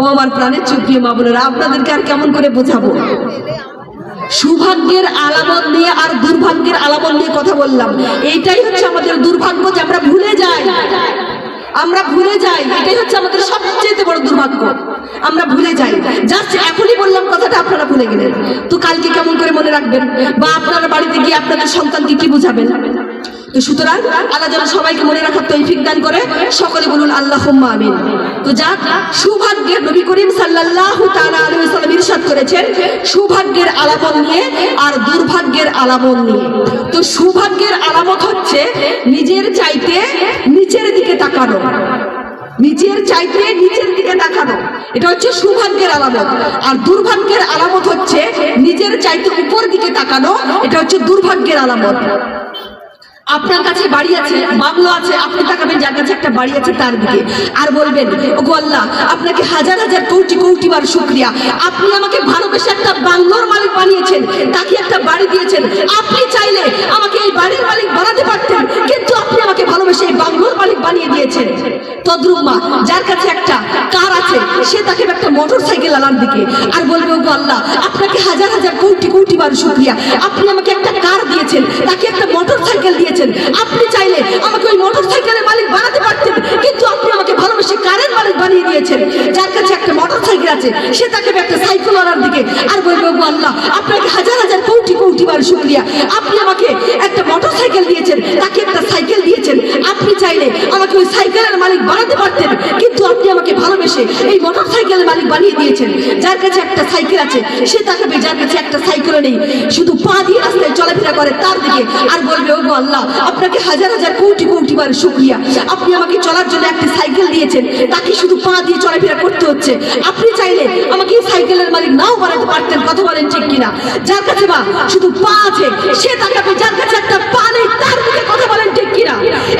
ও আমার প্রাণের চুপিয়ে মা বোনেরা, আপনাদেরকে আর কেমন করে বোঝাবো? সৌভাগ্যের আলামত নিয়ে আর দুর্ভাগ্যের আলামত নিয়ে কথা বললাম। এইটাই হচ্ছে আমাদের দুর্ভাগ্য যে আমরা ভুলে যাই। আমরা ভুলে যাই, এটাই হচ্ছে আমাদের সবচেয়ে বড় দুর্ভাগ্য। আমরা ভুলে যাই। জাস্ট এখনই বললাম কথাটা, আপনারা ভুলে গেলেন। তো কালকে কেমন করে মনে রাখবেন? বা আপনারা গিয়ে আপনাদের সন্তানকে কি বুঝাবেন? তো সুতরাং আল্লাহ যেন সবাইকে মনে রাখার তৌফিক দান করে, সকলে বলুন আল্লাহ আমিন। তো যাক, সৌভাগ্যের নবী করিম তাআলা আলাইহি ইরশাদ করেছেন, সৌভাগ্যের আলামত নিয়ে আর দুর্ভাগ্যের আলামত নিয়ে। তো সৌভাগ্যের আলামত হচ্ছে নিজের চাইতে নিচের দিকে তাকানো। নিচের চাইতে নিজের দিকে তাকানো এটা হচ্ছে সৌভাগ্যের আলামত। আর দুর্ভাগ্যের আলামত হচ্ছে নিজের চাইতে উপর দিকে তাকানো। এটা হচ্ছে দুর্ভাগ্যের আলামত। আপনার কাছে বাড়ি আছে, বাংলো আছে, আপনি তাকাবেন, যার কাছে একটা বাড়ি আছে তার দিকে। আর বলবেন, ওগো আল্লাহ, আপনাকে হাজার হাজার কোটি কোটি বার শুক্রিয়া। আপনি আমাকে ভালোবেসে একটা বাংলোর মালিক বানিয়েছেন, তাকে একটা বাড়ি দিয়েছেন। আপনি চাইলে আমাকে এই বাড়ির মালিক বানাতে পারতেন কিন্তু আপনি আমাকে ভালোবেসে এই বাংলোর মালিক বানিয়ে দিয়েছেন তদ্রুমা যার কাছে একটা কার আছে, সে তাকে একটা মোটর সাইকেল আনার দিকে আর বলবে, ওগো আল্লাহ, আপনাকে হাজার হাজার কোটি কোটি বার শুক্রিয়া। আপনি আমাকে একটা কার দিয়েছেন, তাকে একটা মোটর সাইকেল দিয়েছেন। আপনি চাইলে আমাকে ওই মোটর সাইকেলের মালিক বানাতে পারতেন, কিন্তু আপনি আমাকে ভালোবেসে কারের মালিক বানিয়ে দিয়েছেন। যার কাছে একটা মোটর সাইকেল আছে, সে তাকে একটা সাইকেল আনার দিকে আর বলবে, ওগো আল্লাহ, আপনাকে হাজার হাজার কোটি কোটি বার শুক্রিয়া। আপনি আমাকে একটা মোটর সাইকেল দিয়েছেন, তাকে একটা চাইলে আমাকে ওই সাইকেলের মালিক বানাতে পারতেন। কিন্তু আপনি আমাকে ভালোবেসে এই মোটর সাইকেলের মালিক বানিয়ে দিয়েছেন। যার কাছে একটা সাইকেল আছে, সে তাকাবে, যার কাছে একটা সাইকেল নেই। শুধু পা দিয়ে রাস্তায় চলাফেরা করে তার দিকে আর বলবে, ওগো আল্লাহ, আপনাকে হাজার হাজার কোটি কোটি বার শুক্রিয়া। আপনি আমাকে চলার জন্য একটা সাইকেল দিয়েছেন। তাকে শুধু পা দিয়ে চলাফেরা করতে হচ্ছে। আপনি চাইলে আমাকে এই সাইকেলের মালিক নাও বানাতে পারতেন। কথা বলেন ঠিক কিনা? যার কাছে বা শুধু পা আছে, সে তাকাবে, যার কাছে একটা পা নেই তার দিকে কথা বলেন ঠিক কিনা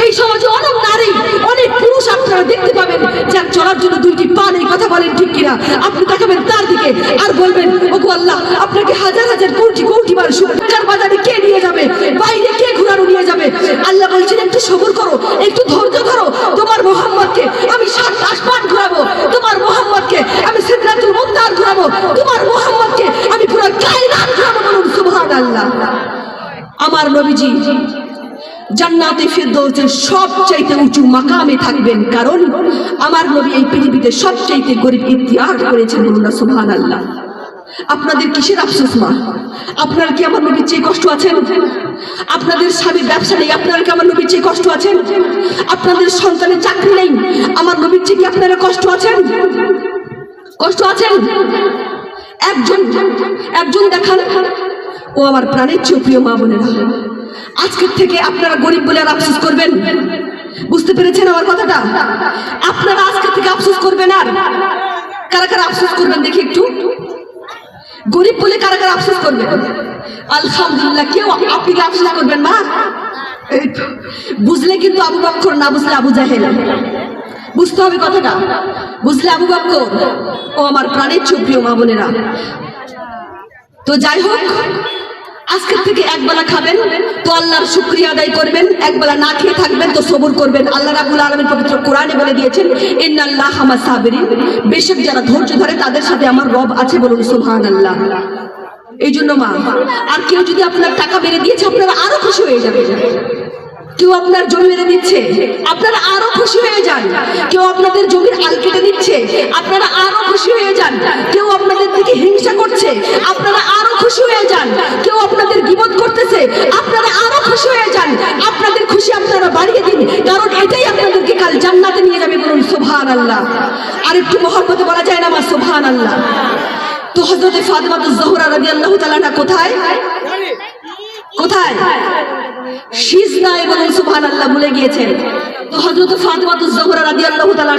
এই সমাজে অনেক নারী অনেক পুরুষ আপনারা দেখতে পাবেন যার চলার জন্য দুইটি পা নেই কথা বলেন ঠিক কিনা? আপনি তাকাবেন তার দিকে আর বলবেন, ওগো আল্লাহ, আপনাকে হাজার হাজার কোটি কোটি বার শুক্রিয়ার বাজারে কে নিয়ে যাবে? বাইরে কে ঘুরানো নিয়ে যাবে? আল্লাহ বলছেন, একটু সবুর করো, একটু ধৈর্য ধরো। তোমার মোহাম্মদকে আমি সাত আসমান ঘুরাবো। তোমার মোহাম্মদকে আমি সিদ্ধাতুল মুক্তার ঘুরাবো। তোমার মোহাম্মদকে আমি পুরো কায়নাত ঘুরাবো বলুন সুবহানাল্লাহ। আমার নবীজি জান্নাতে ফেরদৌসের সবচাইতে উঁচু মাকামে থাকবেন। কারণ আমার নবী এই পৃথিবীতে সবচাইতে গরিব ইতিহাস করেছেন বলুন না, সুবহানাল্লাহ। আপনাদের কিসের আফসোস, মা? আপনার কি আমার নবীর চেয়ে কষ্ট আছেন আপনাদের স্বামীর ব্যবসা নেই, আপনার কি আমার নবীর চেয়ে কষ্ট আছেন আপনাদের সন্তানের চাকরি নেই, আমার নবীর চেয়ে কি আপনারা কষ্ট আছেন কষ্ট আছেন একজন একজন দেখান। ও আমার প্রাণের চেয়ে প্রিয় মা বোনেরা। আজকের থেকে আপনারা গরিব বলে আর আফসোস করবেন? বুঝতে পেরেছেন আমার কথাটা? আপনারা আজকে থেকে আফসোস করবেন আর? কারা কারা আফসোস করবেন দেখি একটু? গরিব বলে কারা কারা আফসোস করবেন? আলহামদুলিল্লাহ, কেউ আপনি কি আফসোস করবেন মা? বুঝলে কিন্তু আবু বক্কর, না বুঝলে আবু জাহেল। বুঝতে হবে কথাটা। বুঝলে আবু বক্কর? ও আমার প্রাণের চোপ্রিয় মা বোনেরা। তো যাই হোক আজকের থেকে একবেলা খাবেন, তো আল্লাহর শুক্রিয়া আদায় করবেন একবেলা না খেয়ে থাকবেন, তো সবর করবেন। আল্লাহ রাবুল আলমীর পবিত্র কোরআনে বলে দিয়েছেন, ইন্নাল্লাহ আমার সাবেরিন। বেশক যারা ধৈর্য ধরে, তাদের সাথে আমার রব আছে বলুন সুবহান আল্লাহ এই জন্য মা, আর কেউ যদি আপনার টাকা বেড়ে দিয়েছে, আপনারা আরও খুশি হয়ে যাবেন। কেউ আপনার জমি মেরে দিচ্ছে, আপনারা আরও খুশি হয়ে যান। কেউ আপনাদের জমির আল কেটে দিচ্ছে, আপনারা আরও খুশি হয়ে যান। কেউ আপনাদের দিকে হিংসা করছে আপনারা আরও খুশি হয়ে যান কেউ আপনাদের বিপদ করতেছে আপনারা আরও খুশি হয়ে যান আপনাদের খুশি আপনারা বাড়িয়ে দিন কারণ এটাই আপনাদেরকে কাল জান্নাতে নিয়ে যাবে বলুন সুবহান আল্লাহ আর একটু মহব্বতে বলা যায় না মা সুবহান আল্লাহ তো হজরতে ফাতেমা জোহরা তাআলা কোথায়? কোথায়? সিজদায় বলুন সুবহানাল্লাহ ভুলে গিয়েছেন। তো হযরত ফাতিমা তো জোহরা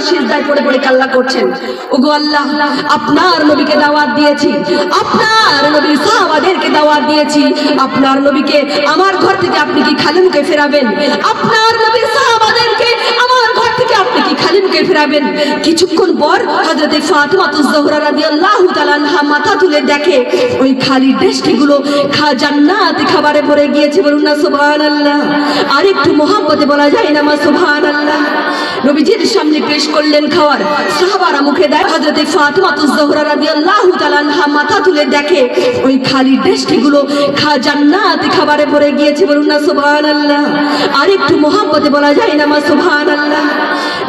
সিজদায় পড়ে পড়ে কাল্লা করছেন। আল্লাহ, আপনার নবীকে দাওয়াত দিয়েছি। আপনার নবীর সাহাবাদেরকে দাওয়াত দিয়েছি। আপনার নবীকে আমার ঘর থেকে আপনি কি খালি মুখে ফেরাবেন? আপনার নবীর সাহাবাদেরকে থেকে খালি মুখে ফেরাবেন? কিছুক্ষণ পর হযরত ফাতিমা তো জোহরা রাদিয়াল্লাহু তাআলা মাথা তুলে দেখে ওই খালি ডেস্টিগুলো খা জান্নাতে খাবারে ভরে গিয়েছে বলুন না সুবহানাল্লাহ। আর একটু মোহাম্মতে বলা যায় না মা সুবহানাল্লাহ। নবীজির সামনে পেশ করলেন খাওয়ার। সাহাবারা মুখে দেয় হযরতে ফাতিমা তুজহরা রাদিয়াল্লাহু তাআলা মাথা তুলে দেখে ওই খালি ডেস্কিগুলো খা জান্নাত খাবারে ভরে গিয়েছে বলুন না সুবহানাল্লাহ। আর একটু মোহাব্বতে বলা যায় না মা সুবহানাল্লাহ।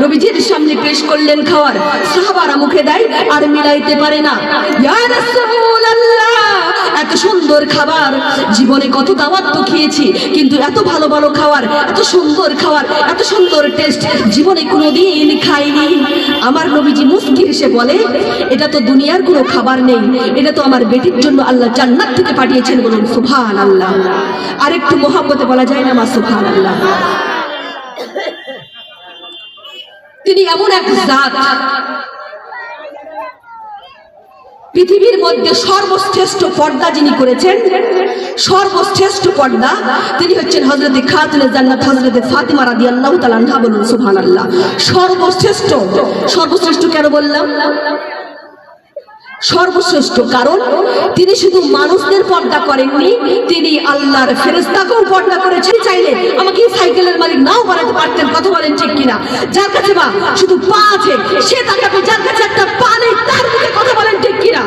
নবীজির সামনে পেশ করলেন খাওয়ার। সাহাবারা মুখে দেয়, আর মিলাইতে পারে না। এত সুন্দর খাবার। জীবনে কত দাওয়াত তো খেয়েছি, কিন্তু এত ভালো ভালো খাবার, এত সুন্দর খাবার, এত সুন্দর টেস্ট জীবনে কোনোদিন খাইনি। আমার নবীজি মুস্কি হেসে বলে, এটা তো দুনিয়ার কোনো খাবার নেই। এটা তো আমার বেটির জন্য আল্লাহ জান্নাত থেকে পাঠিয়েছেন বলুন সুভান আল্লাহ আর একটু মোহাব্বতে বলা যায় না আমার সুভান আল্লাহ তিনি এমন এক জাত। পৃথিবীর মধ্যে সর্বশ্রেষ্ঠ পর্দা যিনি করেছেন, সর্বশ্রেষ্ঠ পর্দা তিনি হচ্ছেন হজরতে খাতুল জান্নাত হজরতে ফাতিমা রাদিয়াল্লাহু তাআলা আনহা বলুন, সুবহানাল্লাহ। সর্বশ্রেষ্ঠ সর্বশ্রেষ্ঠ কেন বললাম? সর্বশ্রেষ্ঠ কারণ তিনি শুধু মানুষদের পর্দা করেননি, তিনি আল্লাহর ফেরেস্তাকেও পর্দা করেছেন। চাইলে আমাকে সাইকেলের মালিক নাও বানাতে পারতেন, কথা বলেন ঠিক কিনা? যার কাছে বা শুধু পা আছে, সে তাকাবে যার কাছে একটা পা নেই, তার দিকে কথা বলেন ঠিক কিনা?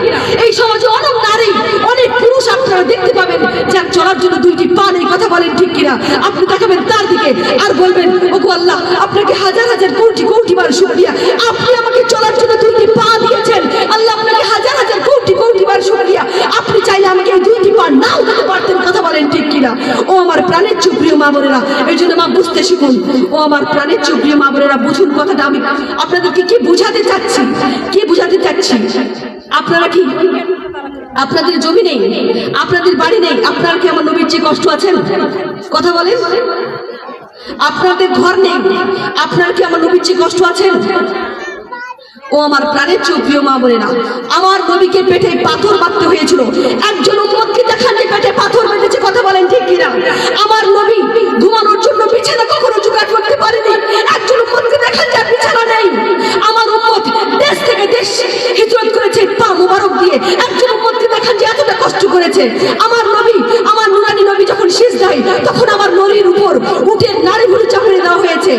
এই সমাজে অনেক নারী, অনেক পুরুষ আপনারা দেখতে পাবেন, যার চলার জন্য দুইটি পা নেই, কথা বলেন ঠিক কিনা? আপনি তাকাবেন তার দিকে আর বলবেন, ওগো আল্লাহ, আপনাকে হাজার হাজার কোটি কোটি বার শুকরিয়া। আপনি আমাকে চলার জন্য দুইটি পা দিয়েছেন আল্লাহ আপনাকে হাজার হাজার কোটি কোটি বার শুকরিয়া আপনি চাইলে আমাকে এই দুইটি পা নাও দিতে পারতেন কথা বলেন ঠিক কিনা ও আমার প্রাণের চুপ্রিয় মা বোনেরা, এই জন্য মা বুঝতে শিখুন। ও আমার প্রাণের চুপ্রিয় মা বোনেরা, বুঝুন কথাটা আমি। আপনাদেরকে কি বুঝাতে চাচ্ছি? কি বুঝাতে চাচ্ছি? আপনারা কি? আপনাদের জমি নেই? আপনাদের বাড়ি নেই? আপনার কি আমার নবীর চেয়ে কষ্ট আছেন? কথা বলেন। আপনাদের ঘর নেই? আপনার কি আমার নবীর চেয়ে কষ্ট আছেন? ও আমার প্রাণের চেয়ে প্রিয় মা বোনেরা, আমার নবীকে পেটে পাথর মারতে হয়েছিল। একজন উম্মতকে দেখান যে পেটে পাথর কথা বলেন ঠিক কিনা? আমার নবী ঘুমানোর জন্য বিছানা কখনো জোগাড় করতে পারেনি। একজন উম্মতকে দেখেন যার বিছানা নেই। আমার উম্মত দেশ থেকে দেশ হিজরত করেছে, পা মুবারক দিয়ে। একজন উম্মতকে দেখেন যে এতটা কষ্ট করেছে আমার নবী আমার নুরানি নবী যখন শেষ দেয় তখন আমার নবীর উপর উটের নারীগুলো চাপিয়ে দেওয়া হয়েছে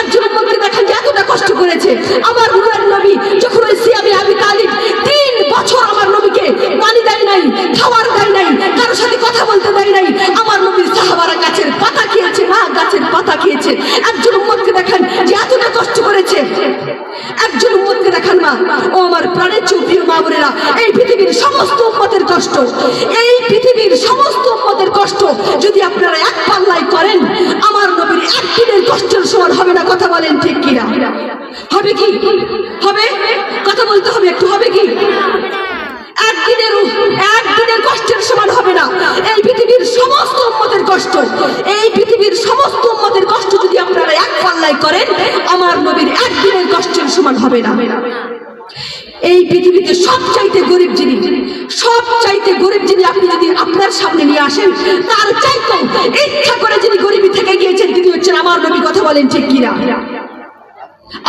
একজন উম্মতকে দেখান যে এতটা কষ্ট করেছে আমার নুরানি নবী যখন ওই সিয়ামে আবি তালিব তিন বছর আমার নবীকে পানি দেয় নাই খাবার দেয় নাই কারোর সাথে কথা বলতে দেয় নাই আমার নবীর সাহাবারা গাছের পাতা খেয়েছে মা গাছের পাতা খেয়েছে একজন উম্মতকে দেখান যে এতটা কষ্ট করেছে একজন মা ও আমার প্রাণের চৌপ্রিয় মা বোনেরা, এই পৃথিবীর সমস্ত উম্মতের কষ্ট, এই পৃথিবীর সমস্ত উম্মতের কষ্ট যদি আপনারা এক পাল্লাই করেন, আমার নবীর একদিনের কষ্টের সমান হবে না, কথা বলেন ঠিক কিনা? হবে কি? হবে? কথা বলতে হবে একটু, হবে কি? একদিনের একদিনের কষ্টের সমান হবে না। এই পৃথিবীর সমস্ত উম্মতের কষ্ট, এই পৃথিবীর সমস্ত উম্মতের কষ্ট যদি আপনারা এক পাল্লাই করেন, আমার নবীর একদিনের কষ্টের সমান হবে না। চাইতে গরিব যিনি, সব চাইতে গরিব যিনি আপনি যদি আপনার সামনে নিয়ে আসেন, তার চাইতে ইচ্ছা করে যিনি গরিবী থেকে গিয়েছেন, তিনি হচ্ছেন আমার নবী। কথা বলেন ঠিক কিনা?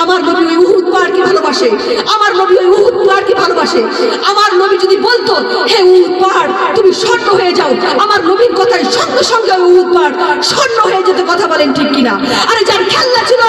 আমার নবী ওই উহুদ পাহাড়কে ভালোবাসে, আমার নবী ওই উহুদ পাহাড়কে ভালোবাসে। আমার নবী যদি বলতো, হে উহুদ পাহাড়, তুমি স্বর্ণ হয়ে যাও। আমার নবীর কথায় সঙ্গে সঙ্গে উহুদ পাহাড় স্বর্ণ হয়ে যেতে। কথা বলেন ঠিক কিনা? আরে যার খেলনা ছিল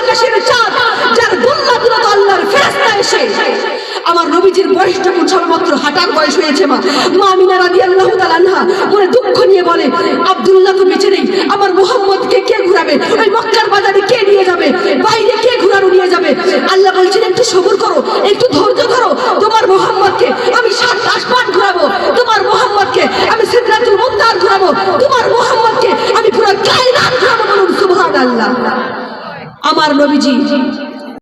নবীজির বয়স যখন সবেমাত্র হাঁটার বয়স হয়েছে মা। মা মিনা রাদি আল্লাহ তালানহা মনে দুঃখ নিয়ে বলে, আব্দুল্লাহ তো বেঁচে নেই। আমার মোহাম্মদকে কে ঘুরাবে? ওই মক্কার বাজারে কে নিয়ে যাবে? বাইরে কে ঘুরানো নিয়ে যাবে? আল্লাহ বলছেন, একটু সবুর করো, একটু ধৈর্য ধরো। তোমার মোহাম্মদকে আমি সাত আসমান ঘুরাবো। তোমার মোহাম্মদকে আমি সিদ্ধাতুল মুক্তার ঘুরাবো। তোমার মোহাম্মদকে আমি পুরো কায়নাত ঘুরাবো বলুন সুবহানাল্লাহ। আমার নবীজি